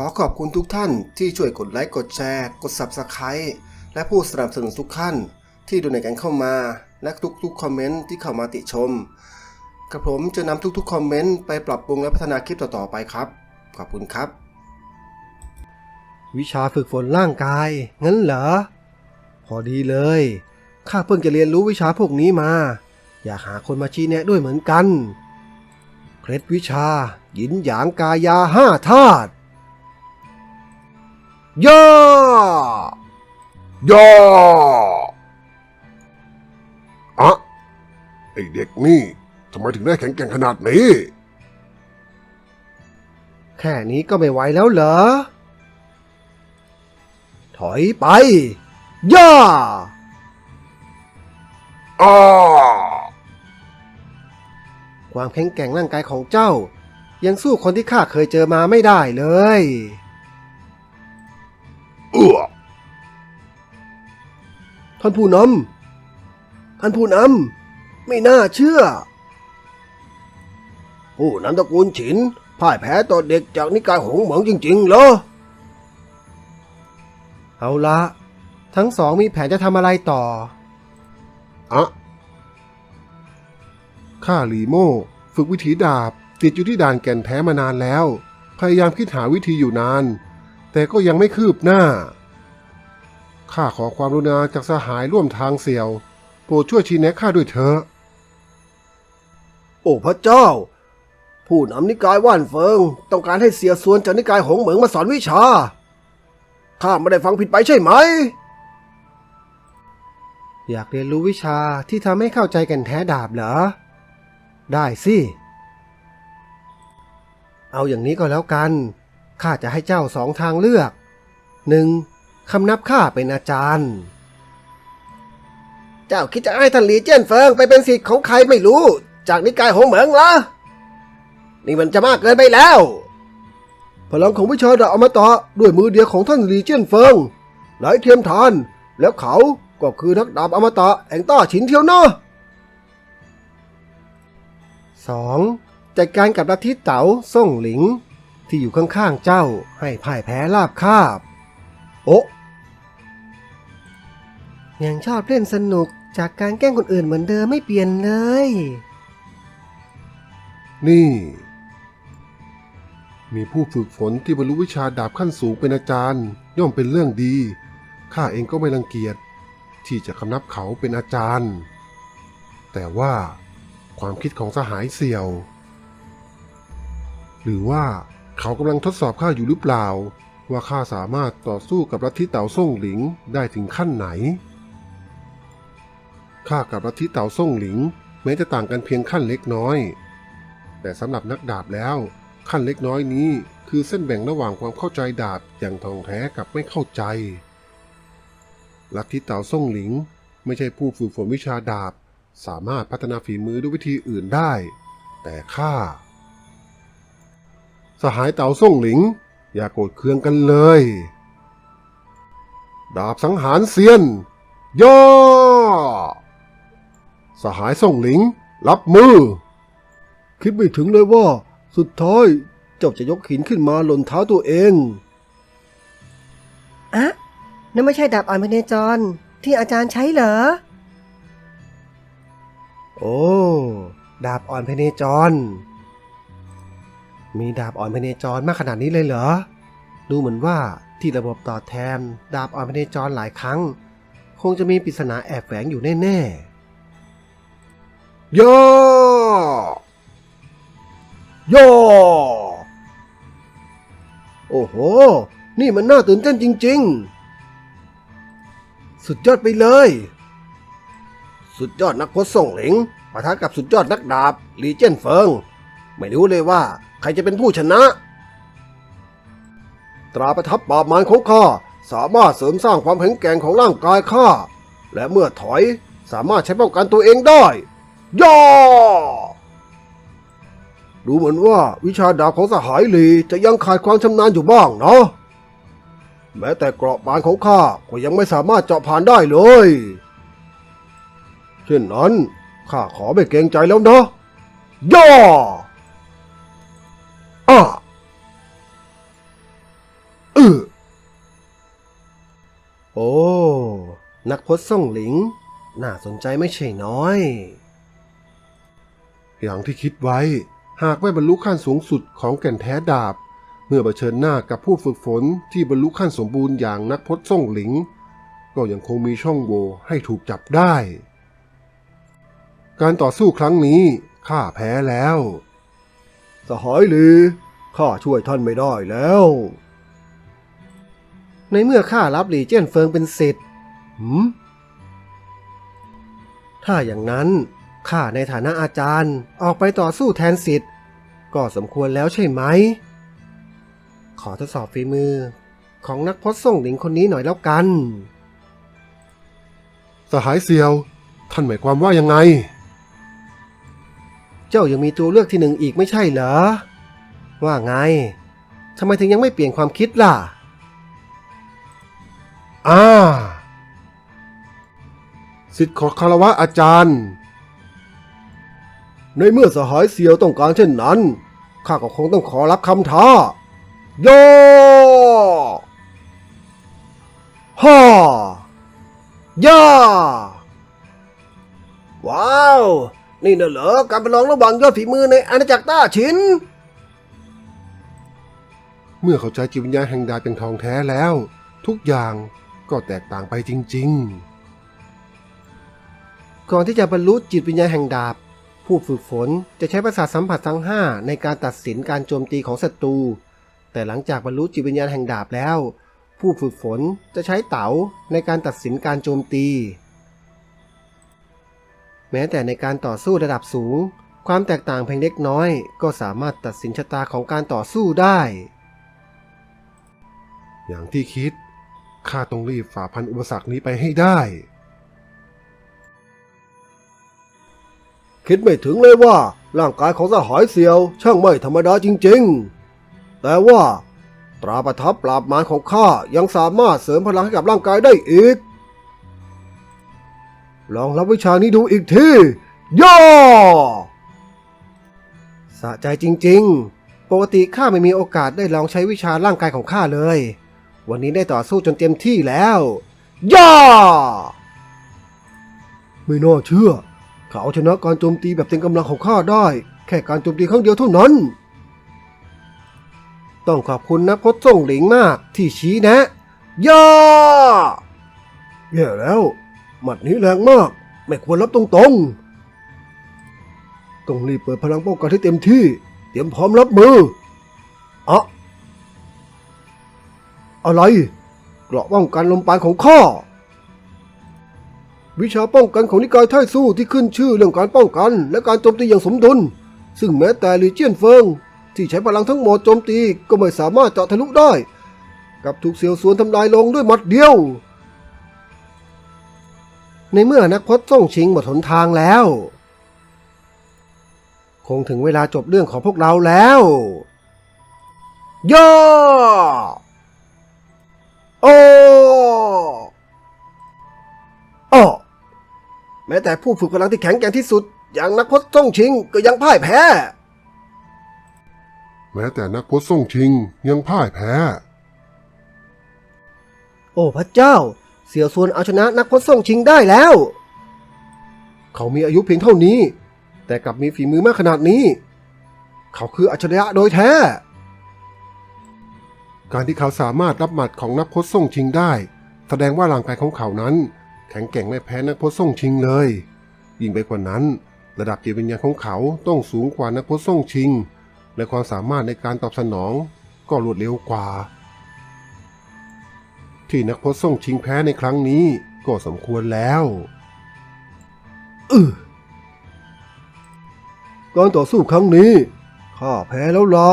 ขอขอบคุณทุกท่านที่ช่วยกดไลค์กดแชร์ กด Subscribe และผู้สนับสนุนทุกท่าน ที่ดูในกันเข้ามา และทุกๆคอมเมนต์ที่เข้ามาติชมกระผมจะนำทุกๆคอมเมนต์ไปปรับปรุงและพัฒนาคลิปต่อๆไปครับ ขอบคุณครับ วิชาฝึกฝนร่างกายงั้นเหรอ พอดีเลยข้าเพิ่งจะเรียนรู้วิชาพวกนี้มา อยากหาคนมาชี้แนะด้วยเหมือนกัน เคล็ดวิชาหยินหยางกายาห้าธาตุ ย่าย่าอะไอเด็กนี่ทำไมถึงได้แข็งแกร่งขนาดนี้ แค่นี้ก็ไม่ไหวแล้วเหรอ ถอยไป ย่าอ้าความแข็งแกร่งร่างกายของเจ้า ยังสู้คนที่ข้าเคยเจอมาไม่ได้เลย เอื้อท่านผู้นำท่านผู้นำไม่น่าเชื่อ ผู้นำตระกูลฉินพ่ายแพ้ต่อเด็กจากนิกายหงเหมืองจริง ๆ เหรอ เอาละ ทั้งสองมีแผนจะทำอะไรต่อ อะข้าหลีโม่ฝึกวิถีดาบ ติดอยู่ที่ด่านแก่นแท้มานานแล้ว พยายามคิดหาวิธีอยู่นาน แต่ก็ยังไม่คืบหน้า ข้าขอความรุณาจากสหายร่วมทางเสี่ยว โปรดช่วยชี้แนะข้าด้วยเถอะ โอ้พระเจ้า ผู้นำนิกายว่านเฟิง ต้องการให้เสียส่วนจากนิกายหงเหมืองมาสอนวิชา ข้าไม่ได้ฟังผิดไปใช่ไหม อยากเรียนรู้วิชาที่ทำให้เข้าใจกันแท้ดาบเหรอ ได้สิ เอาอย่างนี้ก็แล้วกัน ข้าจะให้เจ้าสองทางเลือกหนึ่งคำนับข้าเป็นอาจารย์ เจ้าคิดจะให้ท่านหลีเจี้ยนเฟิงไปเป็นศิษย์ของใครไม่รู้ จากนิกายหงเหมิงเหรอ นี่มันจะมากเกินไปแล้ว พลังของวิชาดาอมตะด้วยมือเดียวของท่านหลีเจี้ยนเฟิงหลายเทียมทาน แล้วเขาก็คือนักดาบอมตะแห่งต้าฉินเทียวเนะสองจัดการกับลัทธิเต๋าส่งหลิง ที่อยู่ข้างๆเจ้าให้พ่ายแพ้ราบคาบ โอะยังชอบเล่นสนุกจากการแกล้งคนอื่นเหมือนเดิมไม่เปลี่ยนเลย นี่ มีผู้ฝึกฝนที่บรรลุวิชาดาบขั้นสูงเป็นอาจารย์ ย่อมเป็นเรื่องดี ข้าเองก็ไม่รังเกียจ ที่จะคำนับเขาเป็นอาจารย์ แต่ว่าความคิดของสหายเสี่ยว หรือว่า เขากำลังทดสอบข้าอยู่หรือเปล่า ว่าข้าสามารถต่อสู้กับลัทธิเต่าส่งหลิงได้ถึงขั้นไหนข้ากับลัทธิเต่าส่งหลิง แม้จะต่างกันเพียงขั้นเล็กน้อย แต่สำหรับนักดาบแล้ว ขั้นเล็กน้อยนี้คือเส้นแบ่งระหว่างความเข้าใจดาบอย่างทองแท้กับไม่เข้าใจ ลัทธิเต่าส่งหลิง ไม่ใช่ผู้ฝึกฝนวิชาดาบ สามารถพัฒนาฝีมือด้วยวิธีอื่นได้ แต่ข้า สหายเต่าส่งหลิง อย่าโกรธเคืองกันเลย ดาบสังหารเซียน ย่อ สหายส่งหลิง รับมือ คิดไม่ถึงเลยว่า สุดท้ายเจ้าจะยกหินขึ้นมาหล่นเท้าตัวเองอะนั่นไม่ใช่ดาบอ่อนพเนจรที่อาจารย์ใช้เหรอ โอ้ ดาบอ่อนพเนจร มีดาบอ่อนพเนจรมากขนาดนี้เลยเหรอ ดูเหมือนว่าที่ระบบต่อแทนดาบอ่อนพเนจรหลายครั้ง คงจะมีปริศนาแอบแฝงอยู่แน่ๆย่อย่อโอ้โห นี่มันน่าตื่นเต้นจริง ๆ สุดยอดไปเลย สุดยอดนักพจน์ส่งเหลงปะทะกับสุดยอดนักดาบหลีเจี้ยนเฟิง ไม่รู้เลยว่า ใครจะเป็นผู้ชนะ ตราประทับปราบมารของข้าสามารถเสริมสร้างความแข็งแกร่งของร่างกายข้า และเมื่อถอยสามารถใช้ป้องกันตัวเองได้ ย่อ ดูเหมือนว่าวิชาดาบของสหายหลีจะยังขาดความชำนาญอยู่บ้างเนาะ แม้แต่เกราะปานของข้าก็ยังไม่สามารถเจาะผ่านได้เลย เช่นนั้นข้าขอไม่เกรงใจแล้วนะย่อ โอ้ นักพจน์ส่งหลิง น่าสนใจไม่ใช่น้อย อย่างที่คิดไว้ หากไม่บรรลุขั้นสูงสุดของแก่นแท้ดาบ เมื่อเผชิญหน้ากับผู้ฝึกฝนที่บรรลุขั้นสมบูรณ์อย่างนักพจน์ส่งหลิง ก็ยังคงมีช่องโหว่ให้ถูกจับได้ การต่อสู้ครั้งนี้ข้าแพ้แล้ว สหายหลีข้าช่วยท่านไม่ได้แล้ว ในเมื่อข้ารับหลีเจี้ยนเฟิงเป็นสิทธิ์หืมถ้าอย่างนั้นข้าในฐานะอาจารย์ออกไปต่อสู้แทนสิทธิ์ก็สมควรแล้วใช่ไหม ขอทดสอบฝีมือของนักพจน์ส่งหลิงคนนี้หน่อยแล้วกัน สหายเซียว ท่านหมายความว่ายังไง เจ้ายังมีตัวเลือกที่หนึ่งอีกไม่ใช่เหรอ ว่าไงทำไมถึงยังไม่เปลี่ยนความคิดล่ะ อ่าสิทธิ์ขอคารวะอาจารย์ ในเมื่อสหายเสียวต้องการเช่นนั้น ข้าก็คงต้องขอรับคำท้า โยฮ่าย่า ว้าว นี่น่ะเหรอ การประลองระหว่างยอดฝีมือในอาณาจักรต้าชิน เมื่อเข้าใจจิตวิญญาณแห่งดาบเป็นทองแท้แล้ว ทุกอย่าง ก็แตกต่างไปจริง ๆ ก่อนที่จะบรรลุจิตวิญญาณแห่งดาบ ผู้ฝึกฝนจะใช้ประสาทสัมผัสทั้ง 5 ในการตัดสินการโจมตีของศัตรู แต่หลังจากบรรลุจิตวิญญาณแห่งดาบแล้ว ผู้ฝึกฝนจะใช้เต๋าในการตัดสินการโจมตี แม้แต่ในการต่อสู้ระดับสูง ความแตกต่างเพียงเล็กน้อย ก็สามารถตัดสินชะตาของการต่อสู้ได้อย่างที่คิด ข้าต้องรีบฝ่าพันอุปสรรคนี้ไปให้ได้ คิดไม่ถึงเลยว่าร่างกายของสหายเซียว ช่างไม่ธรรมดาจริงๆ แต่ว่า ตราประทับปราบมารของข้ายังสามารถเสริมพลังให้กับร่างกายได้อีก ลองรับวิชานี้ดูอีกทีย่อสะใจจริงๆ ปกติข้าไม่มีโอกาสได้ลองใช้วิชาร่างกายของข้าเลย วันนี้ได้ต่อสู้จนเต็มที่แล้ว ย่อ ไม่น่าเชื่อ เขาชนะการโจมตีแบบเต็มกำลังของข้าได้ แค่การโจมตีครั้งเดียวเท่านั้น ต้องขอบคุณนะพจน์ส่งหลิงมากที่ชี้แนะ ย่าแย่แล้ว หมัดนี้แรงมาก ไม่ควรรับตรงๆ ต้องรีบเปิดพลังป้องกันให้เต็มที่ เตรียมพร้อมรับมืออะ อะไร เกราะป้องกันลมปานของข้า วิชาป้องกันของนิกายไทสู้ที่ขึ้นชื่อเรื่องการป้องกัน และการโจมตีอย่างสมดุล ซึ่งแม้แต่ลีเจียนเฟิง ที่ใช้พลังทั้งหมดโจมตีก็ไม่สามารถเจาะทะลุได้ กับถูกเสียวสวนทำลายลงด้วยหมัดเดียว ในเมื่อนักพจน์ส่งชิงหมดหนทางแล้ว คงถึงเวลาจบเรื่องของพวกเราแล้วย่อ โอ้อ้อแม้แต่ผู้ฝึกกำลังที่แข็งแกร่งที่สุด อย่างนักพจน์ส่งชิงก็ยังพ่ายแพ้ แม้แต่นักพจน์ส่งชิงยังพ่ายแพ้ โอ้พระเจ้า เสี่ยวซวนเอาชนะนักพจน์ส่งชิงได้แล้ว เขามีอายุเพียงเท่านี้ แต่กลับมีฝีมือมากขนาดนี้ เขาคืออัจฉริยะโดยแท้ การที่เขาสามารถรับหมัดของนักพจน์ส่งชิงได้ แสดงว่าร่างกายของเขานั้น แข็งแกร่งไม่แพ้นักพจน์ส่งชิงเลย ยิ่งไปกว่านั้น ระดับจิตวิญญาณของเขาต้องสูงกว่านักพจน์ส่งชิง และความสามารถในการตอบสนองก็รวดเร็วกว่า ที่นักพจน์ส่งชิงแพ้ในครั้งนี้ก็สมควรแล้วอือการต่อสู้ครั้งนี้ข้าแพ้แล้วละ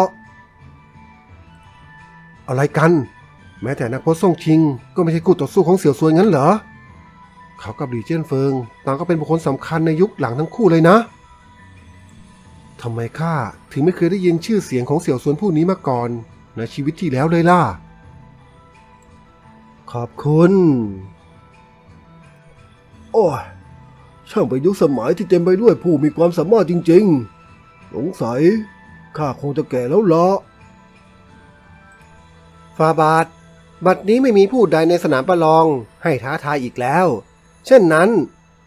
อะไรกัน แม้แต่นักพจน์ส่งชิง ก็ไม่ใช่คู่ต่อสู้ของเสี่ยวซวยงั้นเหรอ เขากับหลีเจี้ยนเฟิงต่างก็เป็นบุคคลสำคัญในยุคหลังทั้งคู่เลยนะทำไมข้าถึงไม่เคยได้ยินชื่อเสียงของเสี่ยวซวนผู้นี้มาก่อนในชีวิตที่แล้วเลยล่ะ ขอบคุณ โอ้ยช่างเป็นยุคสมัยที่เต็มไปด้วยผู้มีความสามารถจริงๆ สงสัยข้าคงจะแก่แล้วละ ฟาบาท บัดนี้ไม่มีผู้ใดในสนามประลองให้ท้าทายอีกแล้ว เช่นนั้น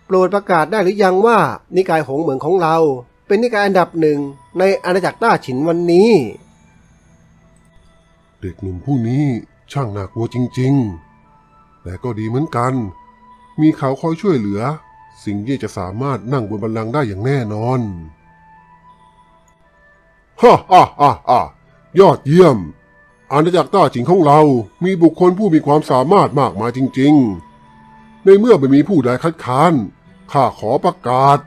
โปรดประกาศได้หรือยังว่า นิกายหงเหมืองของเรา เป็นนิกายอันดับหนึ่งในอาณาจักรต้าฉินวันนี้ เด็กหนุ่มผู้นี้ช่างน่ากลัวจริง ๆ แต่ก็ดีเหมือนกัน มีเขาคอยช่วยเหลือ สิ่งที่จะสามารถนั่งบนบัลลังก์ได้อย่างแน่นอนฮ่าฮ่าฮ่าฮ่ายอดเยี่ยม อาณาจักรต้าจิงของเรา มีบุคคลผู้มีความสามารถมากมายจริง ๆ ในเมื่อไม่มีผู้ใดคัดค้าน ข้าขอประกาศ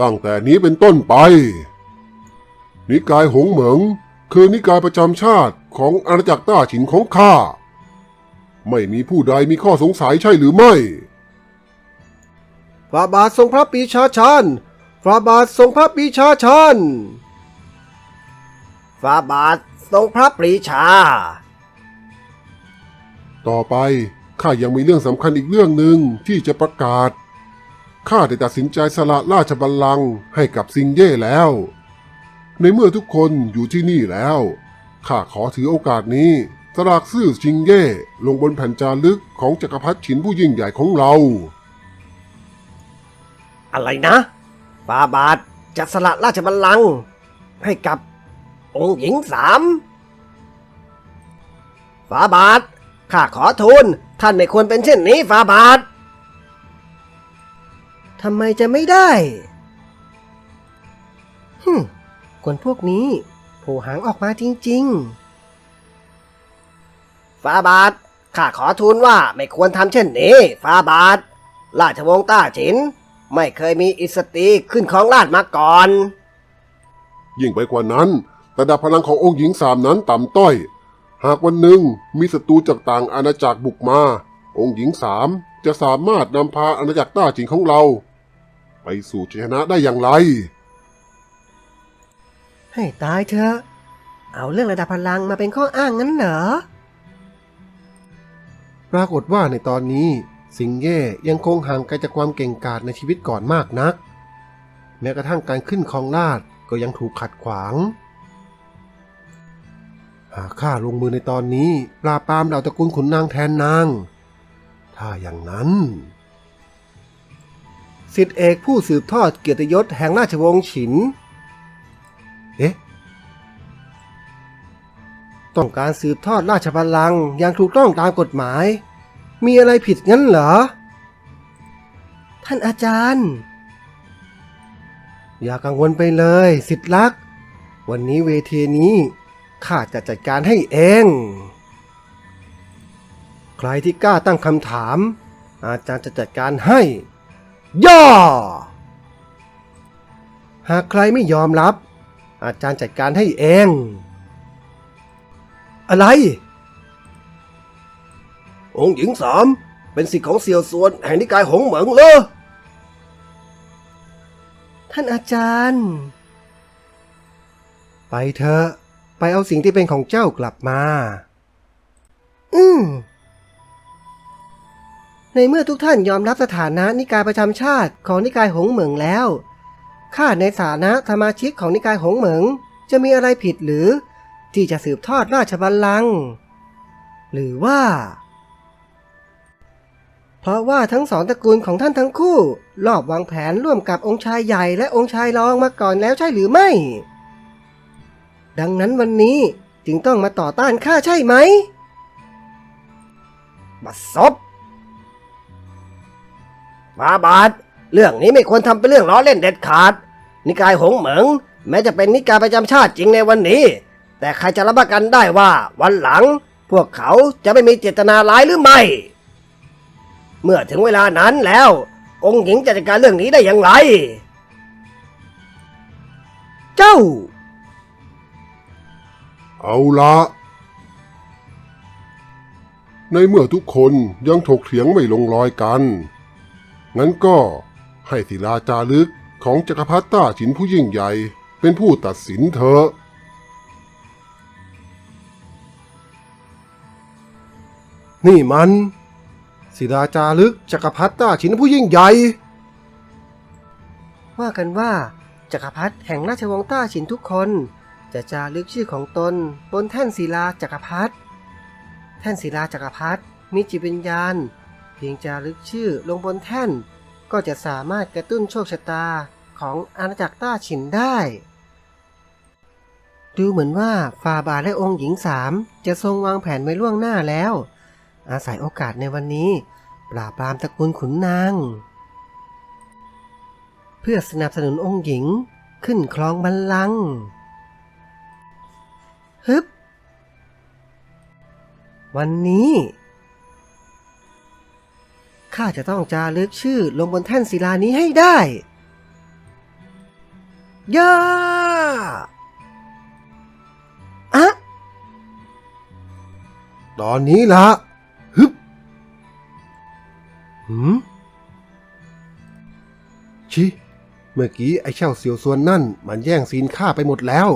ตั้งแต่นี้เป็นต้นไป นิกายหงเหมิง คือนิกายประจำชาติของอาณาจักรต้าฉินของข้า ไม่มีผู้ใดมีข้อสงสัยใช่หรือไม่ฟาบาททรงพระปีชาชันฟาบาททรงพระปีชาชันฟาบาท ทรงพระปรีชา ต่อไปข้ายังมีเรื่องสำคัญอีกเรื่องหนึ่งที่จะประกาศ ข้าได้ตัดสินใจสละราชบัลลังก์ให้กับซิงเย่แล้ว ในเมื่อทุกคนอยู่ที่นี่แล้ว ข้าขอถือโอกาสนี้ สลากซื่อซิงเย่ลงบนแผ่นจารึกของจักรพรรดิฉินผู้ยิ่งใหญ่ของเรา อะไรนะฟาบาทจะสละราชบัลลังก์ให้กับ องค์หญิงสามฟาบาทข้าขอทูลท่านไม่ควรเป็นเช่นนี้ฟาบาททำไมจะไม่ได้ฮึมคนพวกนี้โผล่หางออกมาจริง ๆ ฟาบาทข้าขอทูลว่าไม่ควรทำเช่นนี้ ฟาบาทราชวงศ์ต้าฉิน ไม่เคยมีอิสตรีขึ้นของราชย์มาก่อน ยิ่งไปกว่านั้น ระดับพลังขององค์หญิงสามนั้นต่ำต้อย หากวันหนึ่งมีศัตรูจากต่างอาณาจักรบุกมา องค์หญิงสามจะสามารถนำพาอาณาจักรต้าจิงของเรา ไปสู่ชัยชนะได้อย่างไร ให้ตายเถอะ เอาเรื่องระดับพลังมาเป็นข้ออ้างงั้นเหรอ ปรากฏว่าในตอนนี้ สิงเย่ยังคงห่างไกลจากความเก่งกาจในชีวิตก่อนมากนัก แม้กระทั่งการขึ้นครองราชย์ก็ยังถูกขัดขวางหาก ข้าลงมือในตอนนี้ ปราบปรามเหล่าตระกูลขุนนางแทนนาง ถ้าอย่างนั้น สิทธิเอกผู้สืบทอดเกียรติยศแห่งราชวงศ์ฉิน เอ๊ะ ต้องการสืบทอดราชบัลลังก์อย่างถูกต้องตามกฎหมาย มีอะไรผิดงั้นเหรอ ท่านอาจารย์ อย่ากังวลไปเลย สิทธิลักษ์วันนี้เวทีนี้ ข้าจะจัดการให้เอง ใครที่กล้าตั้งคำถาม อาจารย์จะจัดการให้ ย่อ หากใครไม่ยอมรับ อาจารย์จัดการให้เอง อะไร องค์หญิงสามเป็นสิทธิ์ของเสี่ยวส่วนแห่งนิกายหงเหมิงเหรอท่านอาจารย์ ไปเถอะ ไปเอาสิ่งที่เป็นของเจ้ากลับมา อืม ในเมื่อทุกท่านยอมรับสถานะนิกายประจำชาติของนิกายหงเหมิงแล้ว ข้าในฐานะสมาชิกของนิกายหงเหมิง จะมีอะไรผิดหรือ ที่จะสืบทอดราชบัลลังก์ หรือว่า เพราะว่าทั้งสองตระกูลของท่านทั้งคู่ รอบวางแผนร่วมกับองค์ชายใหญ่และองค์ชายรองมาก่อนแล้วใช่หรือไม่ ดังนั้นวันนี้จึงต้องมาต่อต้านข้าใช่ไหม บัดซบมาบาท เรื่องนี้ไม่ควรทำเป็นเรื่องล้อเล่นเด็ดขาด นิกายหงเหมิง แม้จะเป็นนิกายประจำชาติจริงในวันนี้ แต่ใครจะรับประกันได้ว่าวันหลัง พวกเขาจะไม่มีเจตนาร้ายหรือไม่ เมื่อถึงเวลานั้นแล้ว องค์หญิงจะจัดการเรื่องนี้ได้อย่างไร เจ้า เอาละในเมื่อทุกคนยังถกเถียงไม่ลงรอยกัน งั้นก็ให้ศิลาจารึกของจักรพรรดิต้าฉินผู้ยิ่งใหญ่เป็นผู้ตัดสินเถอะ นี่มัน ศิลาจารึกจักรพรรดิต้าฉินผู้ยิ่งใหญ่ ว่ากันว่าจักรพรรดิแห่งราชวงศ์ต้าฉินทุกคน จะจารึกชื่อของตนบนแท่นศิลาจักรพรรดิแท่นศิลาจักรพรรดิมีจิตวิญญาณ เพียงจารึกชื่อลงบนแท่น ก็จะสามารถกระตุ้นโชคชะตาของอาณาจักรต้าฉินได้ ดูเหมือนว่าฟาบาทและองค์หญิงสามจะทรงวางแผนไว้ล่วงหน้าแล้ว อาศัยโอกาสในวันนี้ ปราบปรามตระกูลขุนนาง เพื่อสนับสนุนองค์หญิงขึ้นครองบัลลังก์ ฮึบ วันนี้ข้าจะต้องจารึกชื่อลงบนแท่นศิลานี้ให้ได้ย่าอะตอนนี้ละฮึบหืมชิ เมื่อกี้ไอ้เช่าเสียวส่วนนั่น มันแย่งซีนข้าไปหมดแล้ว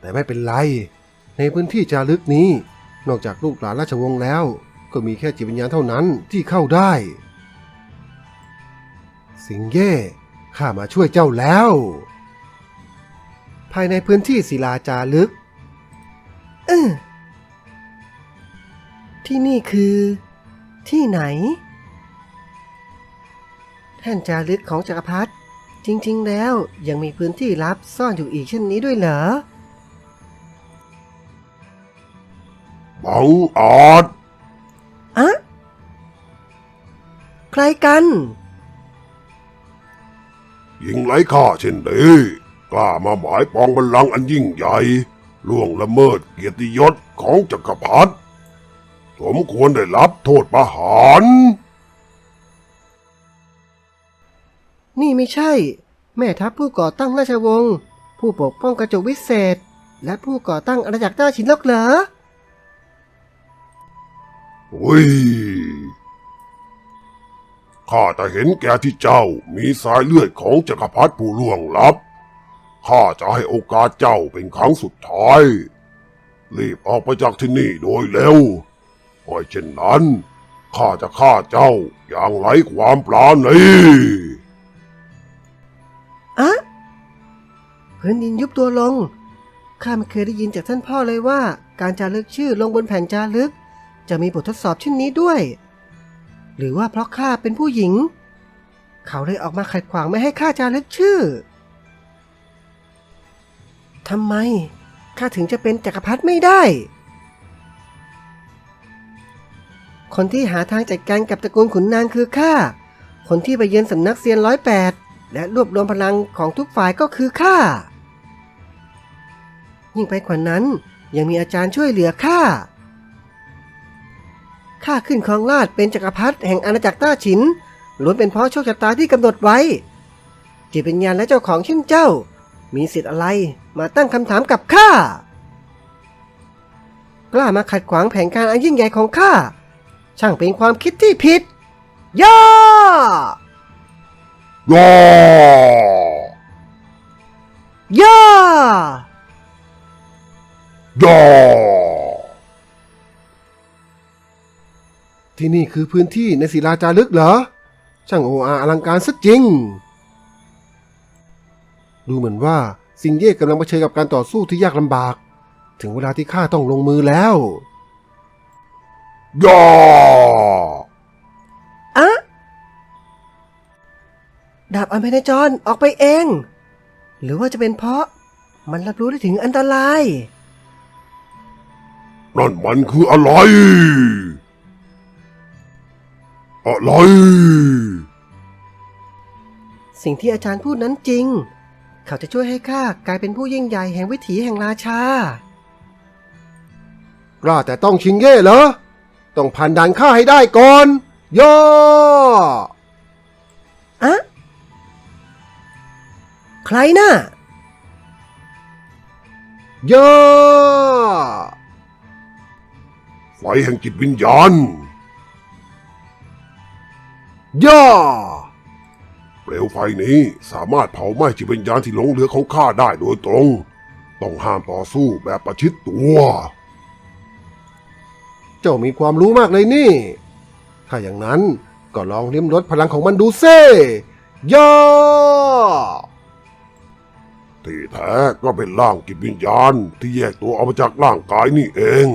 แต่ไม่เป็นไร ในพื้นที่จารึกนี้ นอกจากลูกหลานราชวงศ์แล้ว ก็มีแค่จิตวิญญาณเท่านั้นที่เข้าได้ สิงเย่ข้ามาช่วยเจ้าแล้ว ภายในพื้นที่ศิลาจารึกเออที่นี่คือ ที่ไหนแท่นจารึกของจักรพรรดิจริง ๆ แล้วยังมีพื้นที่ลับซ่อนอยู่อีกเช่นนี้ด้วยเหรอ บังอาจอะใครกัน ยิงไร้ค่าเช่นนี้กล้ามาหมายปองบัลลังก์อันยิ่งใหญ่ ล่วงละเมิดเกียรติยศของจักรพรรดิสมควรได้รับโทษประหาร นี่ไม่ใช่ แม่ทัพผู้ก่อตั้งราชวงศ์ ผู้ปกป้องกระจกวิเศษ และผู้ก่อตั้งอาณาจักรต้าชินลกเหรอ อุ้ยข้าแต่เห็นแก่ที่เจ้ามีสายเลือดของจักรพรรดิผู้ล่วงลับ ข้าจะให้โอกาสเจ้าเป็นครั้งสุดท้าย รีบออกไปจากที่นี่โดยเร็วเพราะเช่นนั้น ข้าจะฆ่าเจ้าอย่างไร้ความปราณีอะพื้นดินยุบตัวลง ข้าไม่เคยได้ยินจากท่านพ่อเลยว่า การจารึกชื่อลงบนแผ่นจารึก จะมีบททดสอบเช่นนี้ด้วย หรือว่าเพราะข้าเป็นผู้หญิง เขาเลยออกมาขัดขวางไม่ให้ข้าจารึกชื่อทำไมข้าถึงจะเป็นจักรพรรดิไม่ได้ คนที่หาทางจัดการกับตระกูลขุนนางคือข้า คนที่ไปเยือนสำนักเซียนร้อยแปดและรวบรวมพลังของทุกฝ่ายก็คือข้า ยิ่งไปกว่านั้นยังมีอาจารย์ช่วยเหลือข้า ข้าขึ้นครองราชเป็นจักรพรรดิแห่งอาณาจักรต้าฉินล้วนเป็นเพราะโชคชะตาที่กำหนดไว้จิตวิญญาณและเจ้าของเช่นเจ้า มีสิทธิ์อะไรมาตั้งคำถามกับข้ากล้ามาขัดขวางแผนการอันยิ่งใหญ่ของข้าช่างเป็นความคิดที่ผิดย่าย่าย่าย่า ที่นี่คือพื้นที่ในศิลาจารึกเหรอ ช่างโออาอลังการซะจริง ดูเหมือนว่าสิงเย่กำลังเผชิญกับการต่อสู้ที่ยากลำบาก ถึงเวลาที่ข้าต้องลงมือแล้วย่าอะดาบอันเพนจรออกไปเอง หรือว่าจะเป็นเพราะมันรับรู้ได้ถึงอันตราย นั่นมันคืออะไร อะไร สิ่งที่อาจารย์พูดนั้นจริง เขาจะช่วยให้ข้ากลายเป็นผู้ยิ่งใหญ่แห่งวิถีแห่งราชากล้าแต่ต้องชิงเย่เหรอ ต้องผ่านด่านข้าให้ได้ก่อน ย่ออะใครน่ะย่อไฟแห่งจิตวิญญาณ ย่อเปลวไฟนี้สามารถเผาไหม้จิตวิญญาณที่หลงเหลือของข้าได้โดยตรง ต้องห้ามต่อสู้แบบประชิดตัว เจ้ามีความรู้มากเลยนี่ ถ้าอย่างนั้นก็ลองลิ้มรสพลังของมันดูเซ่ย่อที่แท้ก็เป็นร่างจิตวิญญาณที่แยกตัวออกมาจากร่างกายนี่เอง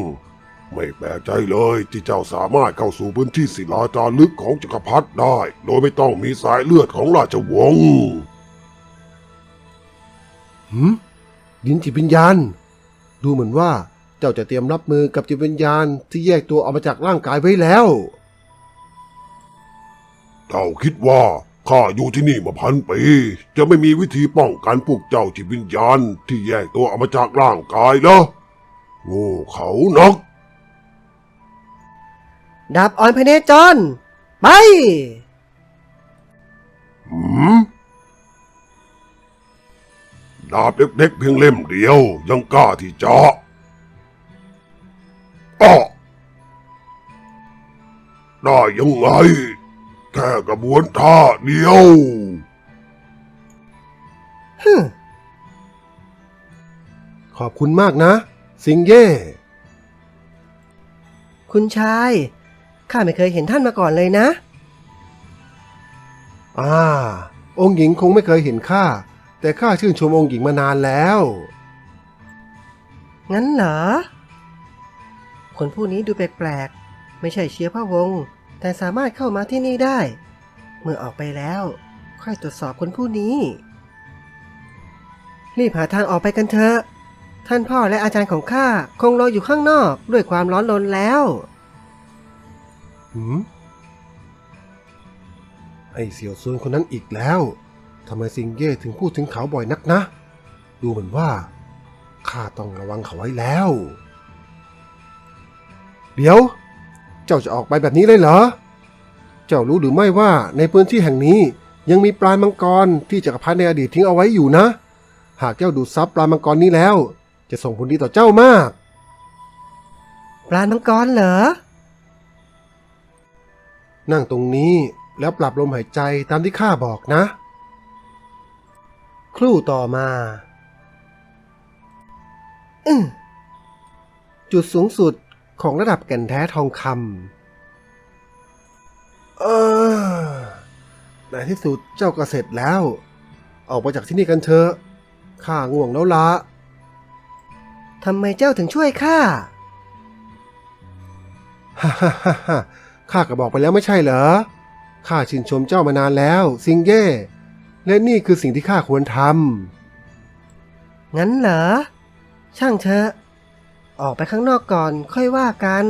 ไม่แปลกใจเลยที่เจ้าสามารถเข้าสู่พื้นที่ศิลาจารึกของจักรพรรดิได้ โดยไม่ต้องมีสายเลือดของราชวงศ์หืมดินจิตวิญญาณ ดูเหมือนว่าเจ้าจะเตรียมรับมือกับจิตวิญญาณที่แยกตัวออกมาจากร่างกายไว้แล้ว เจ้าคิดว่าข้าอยู่ที่นี่มาพันปี จะไม่มีวิธีป้องกันพวกเจ้าจิตวิญญาณที่แยกตัวออกมาจากร่างกายเหรอโง่เขานัก ดาบอ่อนพเนจร ไป หืมดาบเล็กๆเพียงเล่มเดียว ยังกล้าที่จะอ้อได้ยังไง แค่กระบวนท่าเดียว ฮึมขอบคุณมากนะ สิงเย่ คุณชาย ข้าไม่เคยเห็นท่านมาก่อนเลยนะ อ่า องค์หญิงคงไม่เคยเห็นข้า แต่ข้าชื่นชมองค์หญิงมานานแล้ว งั้นเหรอ คนผู้นี้ดูแปลกๆ ไม่ใช่เชื้อพระวงศ์ แต่สามารถเข้ามาที่นี่ได้ เมื่อออกไปแล้ว ค่อยตรวจสอบคนผู้นี้ รีบหาทางออกไปกันเถอะ ท่านพ่อและอาจารย์ของข้าคงรออยู่ข้างนอกด้วยความร้อนรนแล้ว หืมไอเสี่ยวซวนคนนั้นอีกแล้วทำไมสิงเย่ถึงพูดถึงเขาบ่อยนักนะ ดูเหมือนว่าข้าต้องระวังเขาไว้แล้ว เดี๋ยว เจ้าจะออกไปแบบนี้เลยเหรอ เจ้ารู้หรือไม่ว่าในพื้นที่แห่งนี้ยังมีปลามังกรที่จักรพรรดิในอดีตทิ้งเอาไว้อยู่นะ หากเจ้าดูดซับปลามังกรนี้แล้ว จะส่งผลดีต่อเจ้ามาก ปลามังกรเหรอ นั่งตรงนี้แล้วปรับลมหายใจตามที่ข้าบอกนะ ครู่ต่อมาอืจุดสูงสุดของระดับแก่นแท้ทองคำเออในที่สุดเจ้าก็เสร็จแล้ว ออกไปจากที่นี่กันเถอะ ข้าง่วงแล้วละทำไมเจ้าถึงช่วยข้า ฮ่าฮ่าฮ่า ข้าก็บอกไปแล้วไม่ใช่เหรอ ข้าชื่นชมเจ้ามานานแล้ว ซิงเย่และนี่คือสิ่งที่ข้าควรทำ งั้นเหรอ ช่างเถอะ ออกไปข้างนอกก่อนค่อยว่ากัน